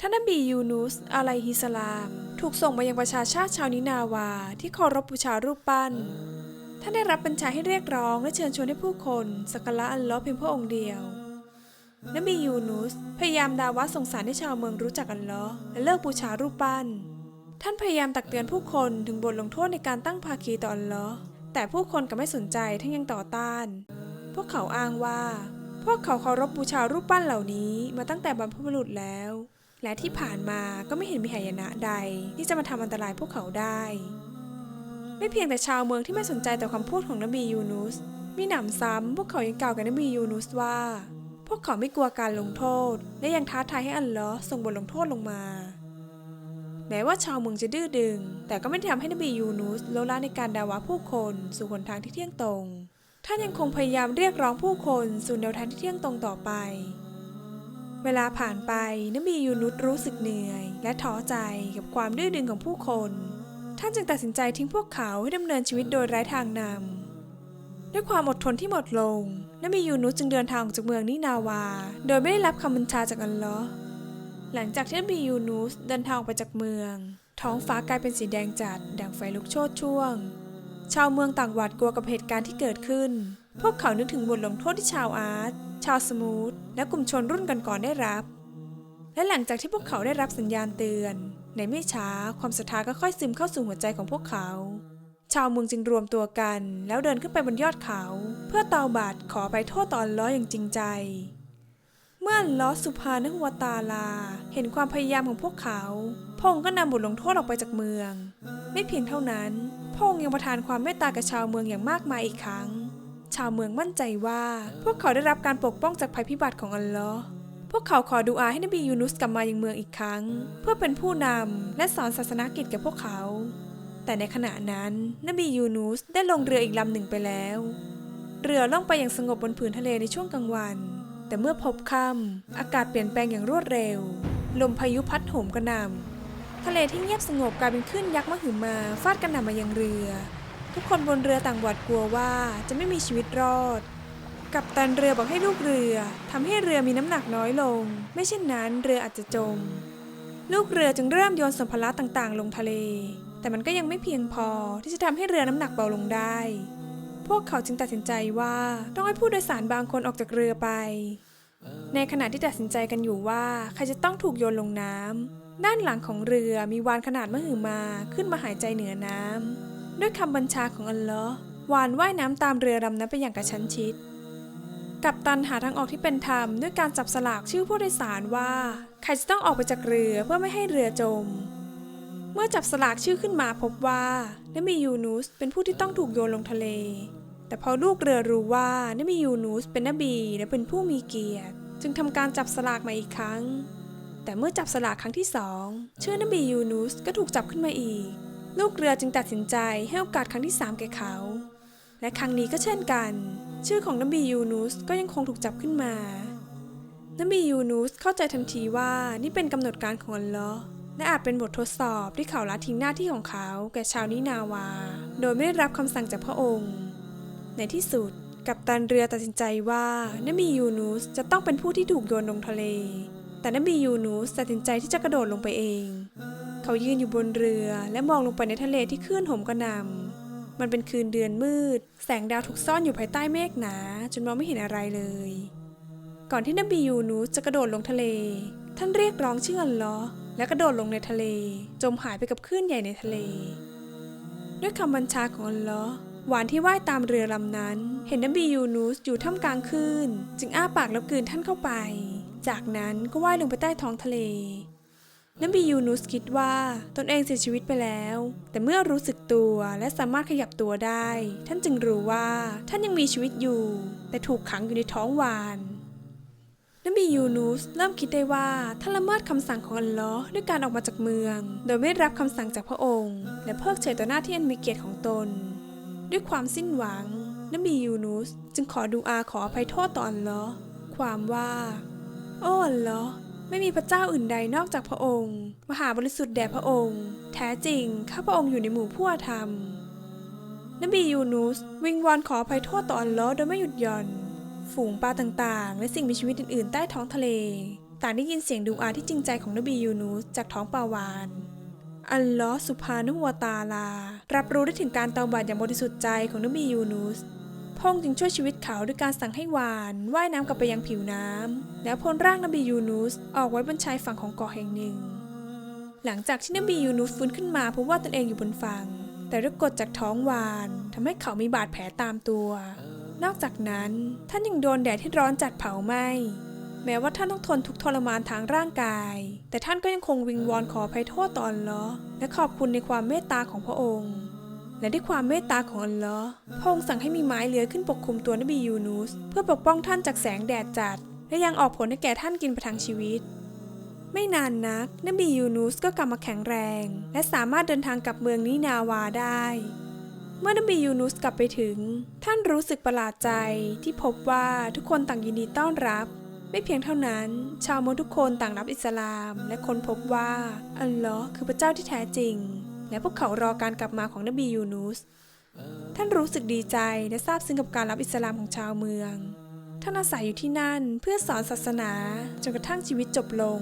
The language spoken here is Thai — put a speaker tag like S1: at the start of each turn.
S1: ท่านนบียูนุสอะไลฮิสลาม ถูกส่งมายังประชาชาติชาวนินาวา ที่เคารพบูชารูปปั้น ท่านได้รับบัญชาให้เรียกร้องและเชิญชวนให้ผู้คนสักการะอัลลอฮ์เพียงพระองค์เดียวนบียูนุสพยายามดาวะส่งสารให้ชาวเมืองรู้จักอัลลอฮ์และเลิกบูชารูปปั้น ท่านพยายามตักเตือนผู้คนถึงบทลงโทษในการตั้งภาคีต่ออัลลอฮ์แต่ผู้คนกลับไม่สนใจทั้งยังต่อต้าน พวกเขาอ้างว่า พวกเขาเคารพบูชารูปปั้นเหล่านี้มาตั้งแต่บรรพบุรุษแล้ว และที่ผ่านมาก็ไม่เห็นมีหายนะใดที่จะมาทำอันตรายพวกเขาได้ ไม่เพียงแต่ชาวเมืองที่ไม่สนใจต่อคำพูดของนบียูนุส มีหนำซ้ำพวกเขายังกล่าวกับนบียูนุสว่า พวกเขาไม่กลัวการลงโทษ และยังท้าทายให้อัลลอฮ์ส่งบทลงโทษลงมา แม้ว่าชาวเมืองจะดื้อดึง แต่ก็ไม่ได้ทำให้นบียูนุสโลละในการดาวะผู้คนสู่หนทางที่เที่ยงตรง ท่านยังคงพยายามเรียกร้องผู้คนสู่แนวทางที่เที่ยงตรงต่อไป เวลาผ่านไปนบียูนุสรู้สึกเหนื่อย และท้อใจกับความดื้อดึงของผู้คน ท่านจึงตัดสินใจทิ้งพวกเขาให้ดำเนินชีวิตโดยไร้ทางนำด้วยความอดทนที่หมดลงนบียูนุสจึงเดินทางออกจากเมืองนินาวา โดยไม่ได้รับคำบัญชาจากอัลลอฮ์หลังจากที่นบียูนุสเดินทางออกไปจากเมือง ท้องฟ้ากลายเป็นสีแดงจัดดังไฟลุกโชนช่วง ชาวเมืองต่างหวาดกลัวกับเหตุการณ์ที่เกิดขึ้น พวกเขานึกถึงบทลงโทษที่ชาวอาร์ต ชาวสมูท และกลุ่มชนรุ่นก่อนๆได้รับ และหลังจากที่พวกเขาได้รับสัญญาณเตือน ในไม่ช้าความศรัทธาก็ค่อยซึมเข้าสู่หัวใจของพวกเขา ชาวเมืองจึงรวมตัวกัน แล้วเดินขึ้นไปบนยอดเขา เพื่อเตาบาตรขอไปโทษต่อลเลออย่างจริงใจ เมื่อลเลอสุภานะฮุวตาลา เห็นความพยายามของพวกเขาพงค์ก็นำบทลงโทษออกไปจากเมือง ไม่เพียงเท่านั้นพงค์ยังประทานความเมตตากับชาวเมืองอย่างมากมายอีกครั้ง ชาวเมืองมั่นใจว่า พวกเขาได้รับการปกป้องจากภัยพิบัติของอัลลอฮ์พวกเขาขอดูอาให้นบียูนุสกลับมายังเมืองอีกครั้ง เพื่อเป็นผู้นำและสอนศาสนกิจแก่พวกเขา แต่ในขณะนั้นนบียูนุสได้ลงเรืออีกลำหนึ่งไปแล้ว เรือล่องไปอย่างสงบบนผืนทะเลในช่วงกลางวัน แต่เมื่อพบค่ำอากาศเปลี่ยนแปลงอย่างรวดเร็ว ลมพายุพัดโหมกระหน่ำทะเลที่เงียบสงบกลายเป็นคลื่นยักษ์มหึมาฟาดกระหน่ำมายังเรือ ทุกคนบนเรือต่างหวาดกลัวว่าจะไม่มีชีวิตรอด กัปตันเรือบอกให้ลูกเรือทำให้เรือมีน้ำหนักน้อยลง ไม่เช่นนั้นเรืออาจจะจม ลูกเรือจึงเริ่มโยนสัมภาระต่างๆ ลงทะเล แต่มันก็ยังไม่เพียงพอที่จะทำให้เรือน้ำหนักเบาลงได้ พวกเขาจึงตัดสินใจว่าต้องให้ผู้โดยสารบางคนออกจากเรือไป ในขณะที่ตัดสินใจกันอยู่ว่าใครจะต้องถูกโยนลงน้ำด้านหลังของเรือมีวานขนาดมหึมาขึ้นมาหายใจเหนือน้ำ ด้วยคำบัญชาของอัลลอฮ์วานว่ายน้ำตามเรือลำนั้นไปอย่างกระชั้นชิด กัปตันหาทางออกที่เป็นธรรมด้วยการจับสลากชื่อผู้โดยสารว่า ใครจะต้องออกไปจากเรือเพื่อไม่ให้เรือจม เมื่อจับสลากชื่อขึ้นมาพบว่านบียูนุสเป็นผู้ที่ต้องถูกโยนลงทะเล แต่พอลูกเรือรู้ว่านบียูนุสเป็นนบีและเป็นผู้มีเกียรติ จึงทำการจับสลากมาอีกครั้ง แต่เมื่อจับสลากครั้งที่สองชื่อนบียูนุสก็ถูกจับขึ้นมาอีก ลูกเรือจึงตัดสินใจให้โอกาสครั้งที่สามแก่เขา และครั้งนี้ก็เช่นกัน ชื่อของนบียูนุสก็ยังคงถูกจับขึ้นมานบียูนุสเข้าใจทันทีว่านี่เป็นกำหนดการของอัลลอฮ์และอาจเป็นบททดสอบที่เขาละทิ้งหน้าที่ของเขาแก่ชาวนินาวา โดยไม่ได้รับคำสั่งจากพระองค์ ในที่สุดกัปตันเรือตัดสินใจว่านบียูนุสจะต้องเป็นผู้ที่ถูกโยนลงทะเล แต่นบียูนุสตัดสินใจที่จะกระโดดลงไปเอง เขายืนอยู่บนเรือและมองลงไปในทะเลที่คลื่นโหมกระหน่ำมันเป็นคืนเดือนมืด แสงดาวถูกซ่อนอยู่ภายใต้เมฆหนา จนมองไม่เห็นอะไรเลย ก่อนที่นบียูนุสจะกระโดดลงทะเล ท่านเรียกร้องชื่ออัลลอฮ์และกระโดดลงในทะเล จมหายไปกับคลื่นใหญ่ในทะเล ด้วยคำบัญชาของอัลลอฮ์หวานที่ว่ายตามเรือลำนั้น เห็นนบียูนุสอยู่ท่ามกลางคลื่น จึงอ้าปากแล้วกลืนท่านเข้าไป จากนั้นก็ว่ายลงไปใต้ท้องทะเล นบียูนุสคิดว่าตนเองเสียชีวิตไปแล้ว แต่เมื่อรู้สึกตัวและสามารถขยับตัวได้ ท่านจึงรู้ว่าท่านยังมีชีวิตอยู่ แต่ถูกขังอยู่ในท้องวานนบียูนุสเริ่มคิดได้ว่าท่านละเมิดคำสั่งของอัลลอฮ์ด้วยการออกมาจากเมือง โดยไม่รับคำสั่งจากพระองค์ และเพิกเฉยต่อหน้าที่อันมีเกียรติของตน ด้วยความสิ้นหวังนบียูนุสจึงขอดูอาขออภัยโทษต่ออัลลอฮ์ความว่า โอ้อัลลอฮ์ ไม่มีพระเจ้าอื่นใดนอกจากพระองค์ มหาบริสุทธิ์แด่พระองค์ แท้จริง ข้าพระองค์อยู่ในหมู่ผู้อาธรรม นบียูนุสวิงวอนขออภัยโทษต่ออัลลอฮ์โดยไม่หยุดหย่อน ฝูงปลาต่างๆ และสิ่งมีชีวิตอื่นๆ ใต้ท้องทะเล ต่างได้ยินเสียงดูอาที่จริงใจของนบียูนูสจากท้องปลาวานอัลลอฮ์สุภานุวตาลา รับรู้ได้ถึงการเตาบัตอย่างบริสุทธิ์ใจของนบียูนูส พงค์จึงช่วยชีวิตเขาด้วยการสั่งให้วานว่ายน้ำกลับไปยังผิวน้ำแล้วพ้นร่างนบียูนูสออกไว้บนชายฝั่งของเกาะแห่งหนึ่ง หลังจากที่นบียูนูสฟื้นขึ้นมาพบว่าตนเองอยู่บนฝั่ง แต่ด้วยกฎจากท้องวานทำให้เขามีบาดแผลตามตัว นอกจากนั้นท่านยังโดนแดดที่ร้อนจัดเผาไหม้แม้ว่าท่านต้องทนทุกทรมานทางร่างกาย แต่ท่านก็ยังคงวิงวอนขออภัยโทษตออัลเลอและขอบคุณในความเมตตาของพระองค์ และด้วยความเมตตาของอัลลอฮ์พระองค์สั่งให้มีไม้เลื้อยขึ้นปกคลุมตัวนบียูนูส เพื่อปกป้องท่านจากแสงแดดจัด และยังออกผลให้แก่ท่านกินประทังชีวิต ไม่นานนัก นบียูนูสก็กลับมาแข็งแรง และสามารถเดินทางกลับเมืองนินาวาได้ เมื่อนบียูนูสกลับไปถึง ท่านรู้สึกประหลาดใจที่พบว่าทุกคนต่างยินดีต้อนรับ ไม่เพียงเท่านั้น ชาวมอญทุกคนต่างรับอิสลาม และค้นพบว่าอัลลอฮ์คือพระเจ้าที่แท้จริง และพวกเขารอการกลับมาของนบียูนูส ท่านรู้สึกดีใจและซาบซึ้งกับการรับอิสลามของชาวเมือง ท่านอาศัยอยู่ที่นั่นเพื่อสอนศาสนาจนกระทั่งชีวิตจบลง